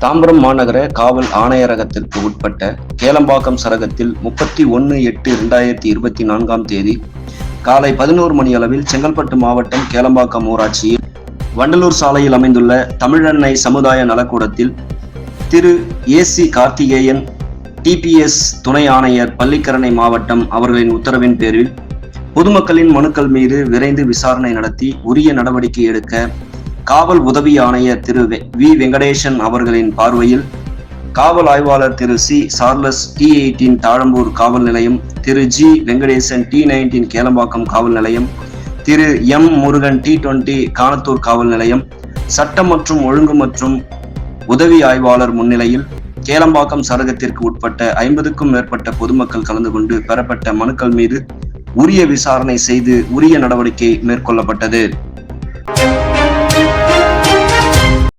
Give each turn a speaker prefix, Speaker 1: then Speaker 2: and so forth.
Speaker 1: தாம்பரம் மாநகர காவல் ஆணையரகத்திற்கு உட்பட்ட கேளம்பாக்கம் சரகத்தில் முப்பத்தி ஒன்று எட்டு இரண்டாயிரத்தி இருபத்தி நான்காம் தேதி காலை பதினோரு மணி அளவில் செங்கல்பட்டு மாவட்டம் கேளம்பாக்கம் ஊராட்சியில் வண்டலூர் சாலையில் அமைந்துள்ள தமிழன்னை சமுதாய நலக்கூடத்தில் திரு ஏசி கார்த்திகேயன் டிபிஎஸ் துணை ஆணையர் பள்ளிக்கரணை மாவட்டம் அவர்களின் உத்தரவின் பேரில் பொதுமக்களின் மனுக்கள் மீது விரைந்து விசாரணை நடத்தி உரிய நடவடிக்கை எடுக்க காவல் உதவி ஆணையர் திரு வெ- வி. வெங்கடேசன் அவர்களின் பார்வையில் காவல் ஆய்வாளர் திரு C. Charles e T eighteen Thazhambur காவல் நிலையம் திரு G. Venkatesan T nineteen Kelambakkam காவல் நிலையம் திரு M. Murugan T twenty Kanathur காவல் நிலையம் சட்டம் மற்றும் ஒழுங்கு மற்றும் உதவி ஆய்வாளர் முன்னிலையில் கேளம்பாக்கம் சரகத்திற்கு உட்பட்ட ஐம்பதுக்கும் மேற்பட்ட பொதுமக்கள் கலந்து கொண்டு பெறப்பட்ட மனுக்கள் மீது உரிய விசாரணை செய்து உரிய நடவடிக்கை மேற்கொள்ளப்பட்டது.